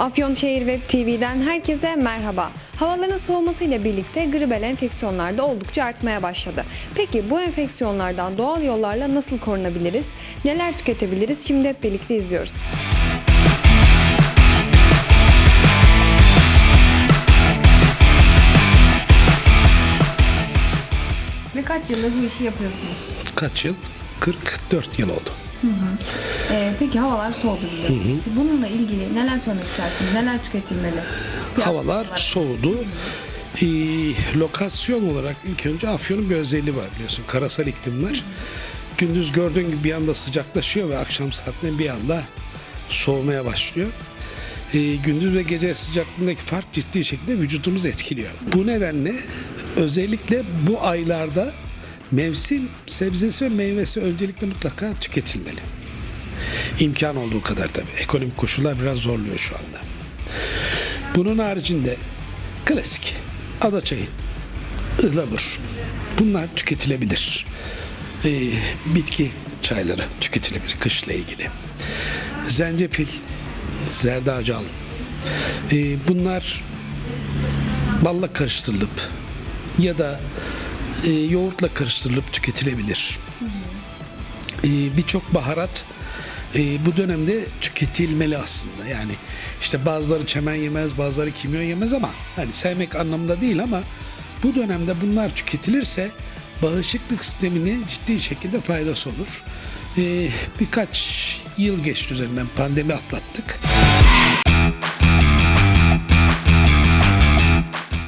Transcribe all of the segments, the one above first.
Afyon Şehir Web TV'den herkese merhaba. Havaların soğumasıyla birlikte gribel enfeksiyonlar da oldukça artmaya başladı. Peki bu enfeksiyonlardan doğal yollarla nasıl korunabiliriz? Neler tüketebiliriz? Şimdi hep birlikte izliyoruz. Ve kaç yıldır bu işi yapıyorsunuz? Kaç yıl? 44 yıl oldu. Ee, peki havalar soğudu biliyorsunuz. Bununla ilgili neler söylemek istersiniz? Neler tüketilmeli? Havalar soğudu. Ee, lokasyon olarak ilk önce Afyon'un bir özelliği var biliyorsun. Karasal iklim var. Gündüz gördüğün gibi bir anda sıcaklaşıyor ve akşam saatinde bir anda soğumaya başlıyor. Ee, gündüz ve gece sıcaklığındaki fark ciddi şekilde vücudumuzu etkiliyor. Bu nedenle özellikle bu aylarda mevsim sebzesi ve meyvesi öncelikle mutlaka tüketilmeli. İmkan olduğu kadar tabii. Ekonomik koşullar biraz zorluyor şu anda. Bunun haricinde klasik ada çayı, ıhlamur bunlar tüketilebilir. Ee, bitki çayları tüketilebilir kışla ilgili. Zencefil, zerdeçal ee, bunlar balla karıştırılıp ya da e, yoğurtla karıştırılıp tüketilebilir. Ee, Birçok baharat e, bu dönemde tüketilmeli aslında. Yani işte bazıları çemen yemez, bazıları kimyon yemez ama hani sevmek anlamında değil ama bu dönemde bunlar tüketilirse bağışıklık sistemine ciddi şekilde faydası olur. Ee, birkaç yıl geçti üzerinden pandemi atlattık.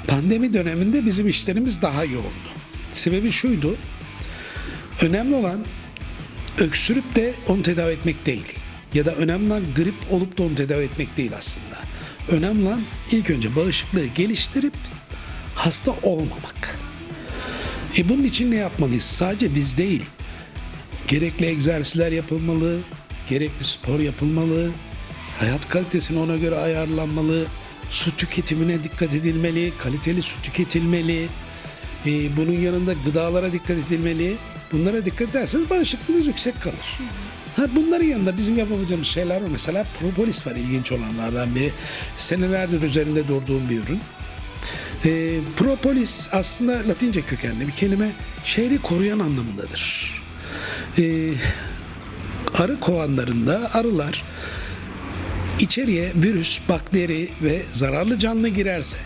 Pandemi döneminde bizim işlerimiz daha yoğundu. Sebebi şuydu. Önemli olan öksürüp de onu tedavi etmek değil. Ya da önemli olan grip olup da onu tedavi etmek değil aslında. Önemli olan ilk önce bağışıklığı geliştirip hasta olmamak. E bunun için ne yapmalıyız? Sadece biz değil. Gerekli egzersizler yapılmalı, gerekli spor yapılmalı, hayat kalitesini ona göre ayarlanmalı, su tüketimine dikkat edilmeli, kaliteli su tüketilmeli, e, bunun yanında gıdalara dikkat edilmeli. Bunlara dikkat ederseniz bağışıklığınız yüksek kalır. Ha, bunların yanında bizim yapabileceğimiz şeyler var. Mesela propolis var ilginç olanlardan biri. Senelerdir üzerinde durduğum bir ürün. E, propolis aslında Latince kökenli bir kelime. Şehri koruyan anlamındadır. E, arı kovanlarında arılar içeriye virüs, bakteri ve zararlı canlı girerse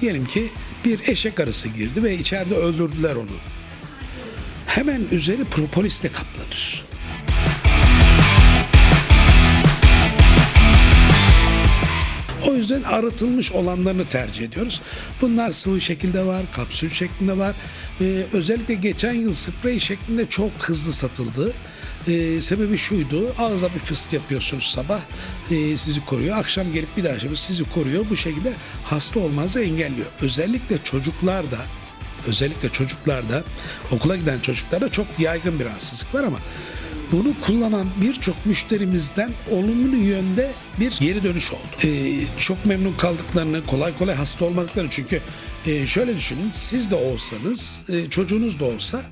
diyelim ki bir eşek arısı girdi ve içeride öldürdüler onu. Hemen üzeri propolisle kaplanır. O yüzden arıtılmış olanlarını tercih ediyoruz. Bunlar sıvı şekilde var, kapsül şeklinde var. Ee, özellikle geçen yıl sprey şeklinde çok hızlı satıldı. Ee, sebebi şuydu, ağza bir fıst yapıyorsunuz sabah, ee, sizi koruyor. Akşam gelip bir daha şey sizi koruyor. Bu şekilde hasta olmanızı engelliyor. Özellikle çocuklarda, özellikle çocuklarda, okula giden çocuklarda çok yaygın bir rahatsızlık var ama bunu kullanan birçok müşterimizden olumlu yönde bir geri dönüş oldu. Ee, çok memnun kaldıklarını, kolay kolay hasta olmadıklarını çünkü e, şöyle düşünün siz de olsanız, e, çocuğunuz da olsa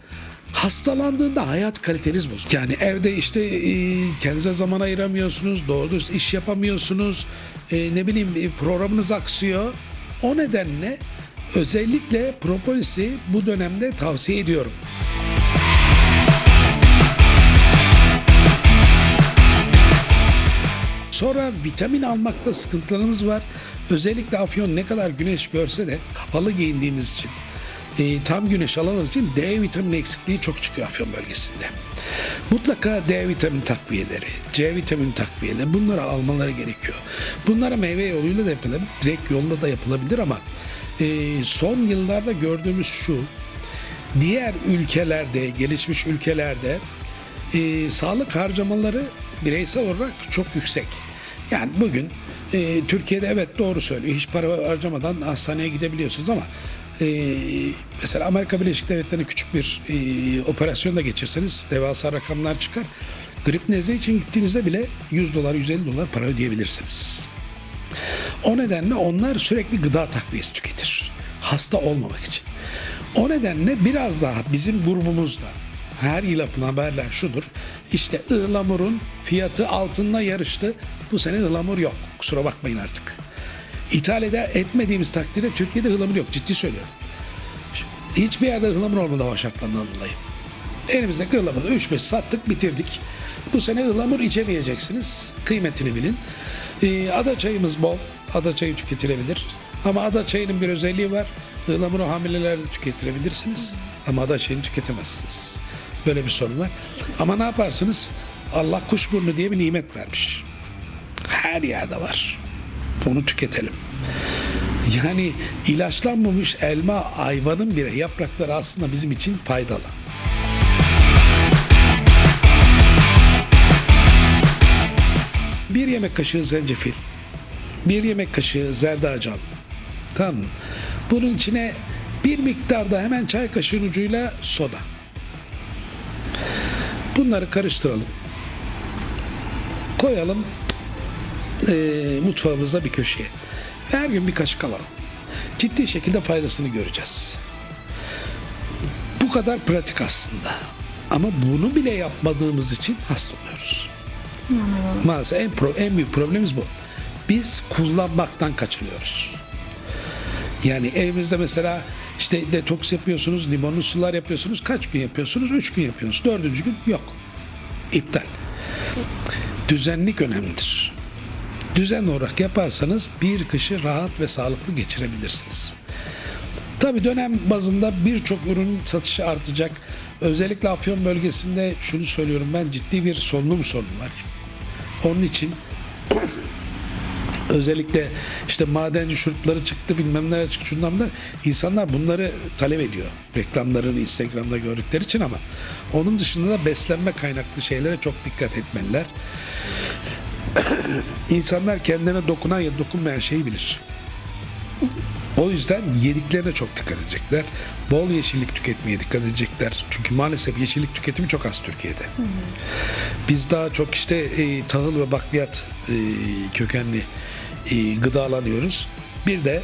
hastalandığında hayat kaliteniz bozulur. Yani evde işte e, kendinize zaman ayıramıyorsunuz, doğru düz iş yapamıyorsunuz, e, ne bileyim e, programınız aksıyor. O nedenle özellikle propolisi bu dönemde tavsiye ediyorum. Sonra vitamin almakta sıkıntılarımız var. Özellikle Afyon ne kadar güneş görse de kapalı giyindiğimiz için e, tam güneş alamadığımız için D vitamini eksikliği çok çıkıyor Afyon bölgesinde. Mutlaka D vitamini takviyeleri, C vitamini takviyeleri bunları almaları gerekiyor. Bunlara meyve yoluyla da yapılabilir, direkt yolla da yapılabilir ama e, son yıllarda gördüğümüz şu, diğer ülkelerde, gelişmiş ülkelerde e, sağlık harcamaları bireysel olarak çok yüksek. Yani bugün e, Türkiye'de evet doğru söylüyor. Hiç para harcamadan hastaneye gidebiliyorsunuz ama e, mesela Amerika Birleşik Devletleri'ne küçük bir e, operasyon da geçirseniz devasa rakamlar çıkar. Grip nezle için gittiğinizde bile 100 dolar 150 dolar para ödeyebilirsiniz. O nedenle onlar sürekli gıda takviyesi tüketir. Hasta olmamak için. O nedenle biraz daha bizim grubumuzda her yıl yapılan haberler şudur. İşte ıhlamurun fiyatı altınla yarıştı. Bu sene ıhlamur yok. Kusura bakmayın artık. İthal etmediğimiz takdirde Türkiye'de ıhlamur yok. Ciddi söylüyorum. Hiçbir yerde ıhlamur olmadı hava şartlarından dolayı. Elimizdeki ıhlamuru 3-5 sattık bitirdik. Bu sene ıhlamur içemeyeceksiniz. Kıymetini bilin. Ee, ada çayımız bol. Ada çayı tüketilebilir. Ama ada çayının bir özelliği var. Ihlamuru hamilelerde tüketirebilirsiniz. Ama ada çayını tüketemezsiniz. Böyle bir sorun var. Ama ne yaparsınız? Allah kuşburnu diye bir nimet vermiş. Her yerde var. Onu tüketelim. Yani ilaçlanmamış elma, ayvanın bile yaprakları aslında bizim için faydalı. Bir yemek kaşığı zencefil, bir yemek kaşığı zerdeçal. Tamam mı? Bunun içine bir miktarda hemen çay kaşığı ucuyla soda. Bunları karıştıralım. Koyalım eee mutfağımızda bir köşeye. Her gün bir kaşık alalım. Ciddi şekilde faydasını göreceğiz. Bu kadar pratik aslında. Ama bunu bile yapmadığımız için hasta oluyoruz. Maalesef en, pro- en büyük problemimiz bu. Biz kullanmaktan kaçınıyoruz. Yani evimizde mesela işte detoks yapıyorsunuz, limonlu sular yapıyorsunuz. Kaç gün yapıyorsunuz? Üç gün yapıyorsunuz. Dördüncü gün yok. İptal. Düzenlik önemlidir. Düzenli olarak yaparsanız bir kışı rahat ve sağlıklı geçirebilirsiniz. Tabii dönem bazında birçok ürün satışı artacak. Özellikle Afyon bölgesinde şunu söylüyorum ben ciddi bir solunum sorunu var. Onun için özellikle işte madenci şurupları çıktı bilmem neler çıktı şundan bunlar. İnsanlar bunları talep ediyor. Reklamlarını Instagram'da gördükleri için ama onun dışında da beslenme kaynaklı şeylere çok dikkat etmeliler. İnsanlar kendine dokunan ya dokunmayan şeyi bilir. O yüzden yediklerine çok dikkat edecekler. Bol yeşillik tüketmeye dikkat edecekler. Çünkü maalesef yeşillik tüketimi çok az Türkiye'de. Biz daha çok işte e, tahıl ve bakliyat e, kökenli e, gıdalanıyoruz. Bir de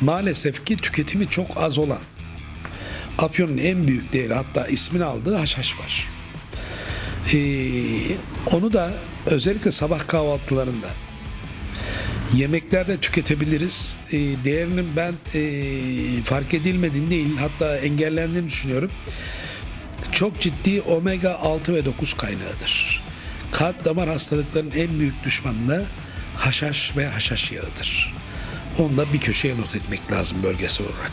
maalesef ki tüketimi çok az olan Afyon'un en büyük değeri hatta ismini aldığı haşhaş var. E, onu da özellikle sabah kahvaltılarında yemeklerde tüketebiliriz. E, değerinin ben e, fark edilmediğini değil hatta engellendiğini düşünüyorum. Çok ciddi omega 6 ve 9 kaynağıdır. Kalp damar hastalıklarının en büyük düşmanı da haşhaş ve haşhaş yağıdır. Onu da bir köşeye not etmek lazım bölgesel olarak.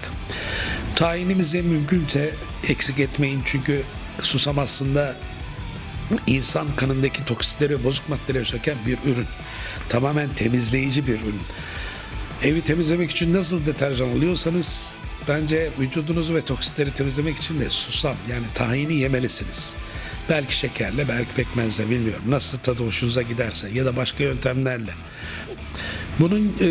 Tayinimizi mümkünse eksik etmeyin çünkü susam aslında insan kanındaki toksitleri bozuk maddeleri söken bir ürün. Tamamen temizleyici bir ürün. Evi temizlemek için nasıl deterjan alıyorsanız bence vücudunuzu ve toksitleri temizlemek için de susam yani tahini yemelisiniz. Belki şekerle, belki pekmezle bilmiyorum. Nasıl tadı hoşunuza giderse ya da başka yöntemlerle. Bunun e,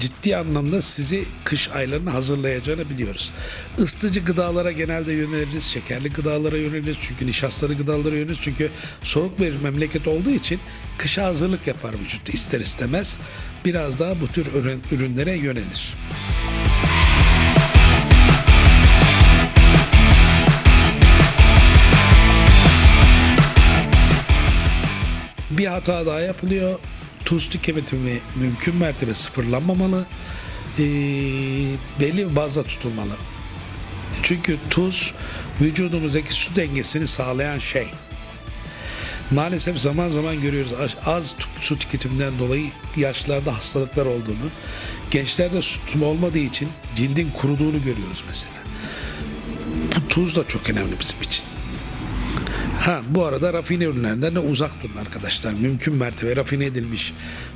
ciddi anlamda sizi kış aylarına hazırlayacağını biliyoruz. Isıtıcı gıdalara genelde yöneliriz, şekerli gıdalara yöneliriz çünkü nişastalı gıdalara yöneliriz çünkü soğuk bir memleket olduğu için kışa hazırlık yapar vücut ister istemez. Biraz daha bu tür ürün, ürünlere yönelir. Bir hata daha yapılıyor. Tuz tüketimi mümkün mertebe sıfırlanmamalı. Ee, belli bir bazda tutulmalı. Çünkü tuz vücudumuzdaki su dengesini sağlayan şey. Maalesef zaman zaman görüyoruz az- su tüketiminden dolayı yaşlarda hastalıklar olduğunu, gençlerde su tutumu olmadığı için cildin kuruduğunu görüyoruz mesela. Bu tuz da çok önemli bizim için. Ha bu arada rafine ürünlerden de uzak durun arkadaşlar. Mümkün mertebe rafine edilmiş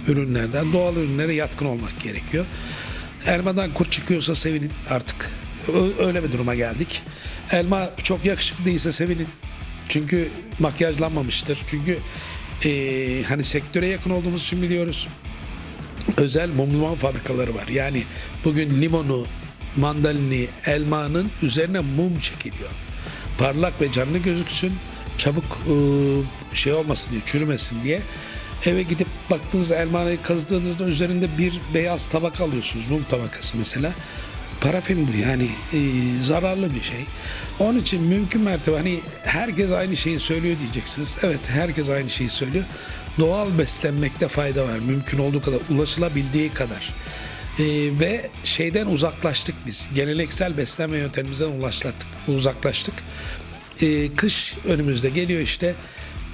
ürünlerden doğal ürünlere yatkın olmak gerekiyor. Elmadan kurt çıkıyorsa sevinin artık. Öyle bir duruma geldik. Elma çok yakışıklı değilse sevinin. Çünkü makyajlanmamıştır. Çünkü eee, hani sektöre yakın olduğumuz için biliyoruz özel mumlama fabrikaları var. Yani bugün limonu, mandalini, elmanın üzerine mum çekiliyor. Parlak ve canlı gözüksün, çabuk ıı, şey olmasın diye, çürümesin diye. Eve gidip baktığınızda elmayı kazdığınızda üzerinde bir beyaz tabaka alıyorsunuz, mum tabakası mesela. Parafin bu yani e, zararlı bir şey. Onun için mümkün mertebe hani herkes aynı şeyi söylüyor diyeceksiniz. Evet herkes aynı şeyi söylüyor. Doğal beslenmekte fayda var. Mümkün olduğu kadar, ulaşılabildiği kadar. E, ve şeyden uzaklaştık biz. Geleneksel beslenme yöntemimizden ulaştık, uzaklaştık. E, kış önümüzde geliyor işte.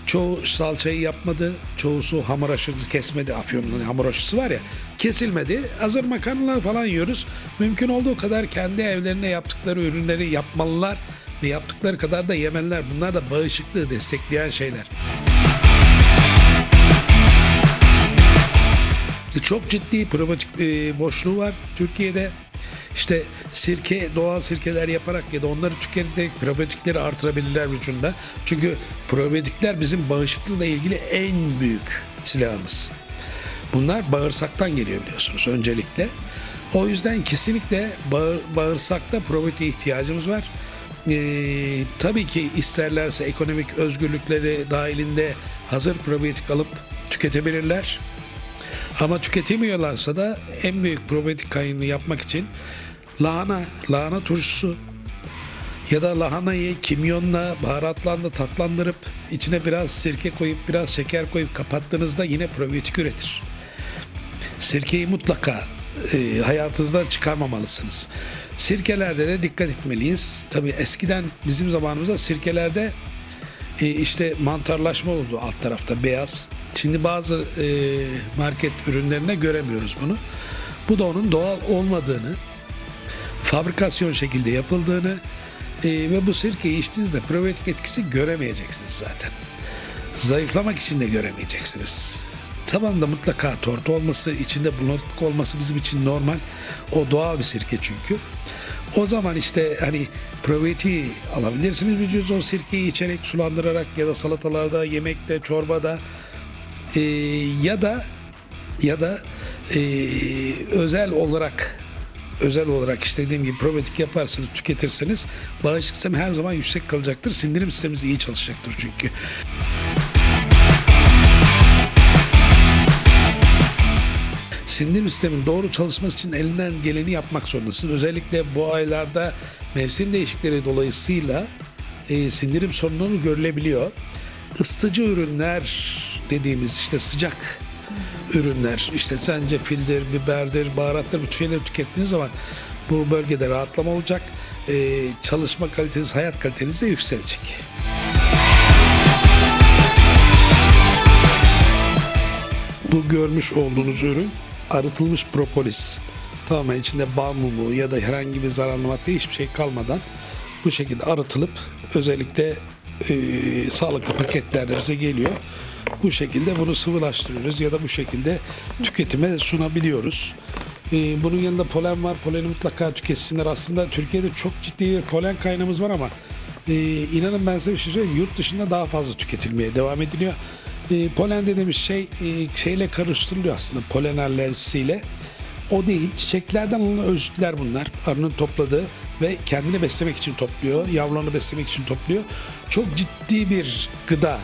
Çoğu salçayı yapmadı. Çoğusu hamur aşısı kesmedi. Afyon'un hamur aşısı var ya. Kesilmedi. Hazır makarnalar falan yiyoruz. Mümkün olduğu kadar kendi evlerine yaptıkları ürünleri yapmalılar. Ve yaptıkları kadar da yemeliler. Bunlar da bağışıklığı destekleyen şeyler. Çok ciddi probiyotik e, boşluğu var Türkiye'de. İşte sirke, doğal sirkeler yaparak ya da onları tüketerek probiyotikleri artırabilirler vücudunda. Çünkü probiyotikler bizim bağışıklıkla ilgili en büyük silahımız. Bunlar bağırsaktan geliyor biliyorsunuz öncelikle. O yüzden kesinlikle bağır, bağırsakta probiyotiğe ihtiyacımız var. Ee, tabii ki isterlerse ekonomik özgürlükleri dahilinde hazır probiyotik alıp tüketebilirler. Ama tüketemiyorlarsa da en büyük probiyotik kaynını yapmak için lahana, lahana turşusu ya da lahanayı kimyonla, baharatlarla tatlandırıp içine biraz sirke koyup biraz şeker koyup kapattığınızda yine probiyotik üretir. Sirkeyi mutlaka e, hayatınızdan çıkarmamalısınız. Sirkelerde de dikkat etmeliyiz. Tabii eskiden bizim zamanımızda sirkelerde e, işte mantarlaşma oldu alt tarafta beyaz. Şimdi bazı e, market ürünlerine göremiyoruz bunu. Bu da onun doğal olmadığını, fabrikasyon şekilde yapıldığını e, ve bu sirkeyi içtiğinizde probiyotik etkisi göremeyeceksiniz zaten. Zayıflamak için de göremeyeceksiniz. Tabanında mutlaka tortu olması, içinde bulanıklık olması bizim için normal. O doğal bir sirke çünkü. O zaman işte hani probiyotiği alabilirsiniz vücudunuza o sirkeyi içerek sulandırarak ya da salatalarda, yemekte, çorbada Ee, ya da ya da ee, özel olarak özel olarak işte dediğim gibi probiyotik yaparsınız, tüketirseniz bağışıklık sistemi her zaman yüksek kalacaktır. Sindirim sisteminiz iyi çalışacaktır çünkü. sindirim sistemin doğru çalışması için elinden geleni yapmak zorundasın. Özellikle bu aylarda mevsim değişikleri dolayısıyla e, sindirim sorunları görülebiliyor. Isıtıcı ürünler dediğimiz işte sıcak ürünler işte zencefildir, biberdir, baharattır bu şeyleri tükettiğiniz zaman bu bölgede rahatlama olacak. E, çalışma kaliteniz, hayat kaliteniz de yükselecek. Bu görmüş olduğunuz ürün arıtılmış propolis. Tamamen içinde bal mumu ya da herhangi bir zararlı madde hiçbir şey kalmadan bu şekilde arıtılıp özellikle e, sağlıklı paketlerde bize geliyor. Bu şekilde bunu sıvılaştırıyoruz ya da bu şekilde tüketime sunabiliyoruz. E, bunun yanında polen var. Poleni mutlaka tüketsinler. Aslında Türkiye'de çok ciddi bir polen kaynağımız var ama e, inanın ben size bir şey söyleyeyim. Yurt dışında daha fazla tüketilmeye devam ediliyor. E, polen dediğimiz şey e, şeyle karıştırılıyor aslında polen alerjisiyle. O değil. Çiçeklerden alınan özütler bunlar. Arının topladığı ve kendini beslemek için topluyor. Yavrularını beslemek için topluyor. Çok ciddi bir gıda.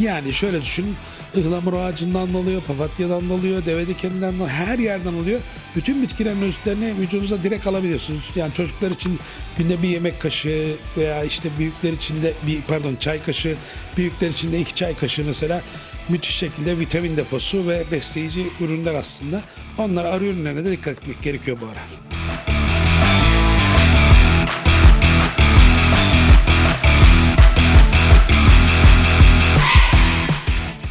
Yani şöyle düşün. ıhlamur ağacından alıyor, papatyadan alıyor, deve dikeninden alıyor, her yerden alıyor. Bütün bitkilerin özütlerini vücudunuza direkt alabiliyorsunuz. Yani çocuklar için günde bir yemek kaşığı veya işte büyükler için de bir pardon çay kaşığı, büyükler için de iki çay kaşığı mesela müthiş şekilde vitamin deposu ve besleyici ürünler aslında. Onlar arı ürünlerine de dikkat etmek gerekiyor bu ara.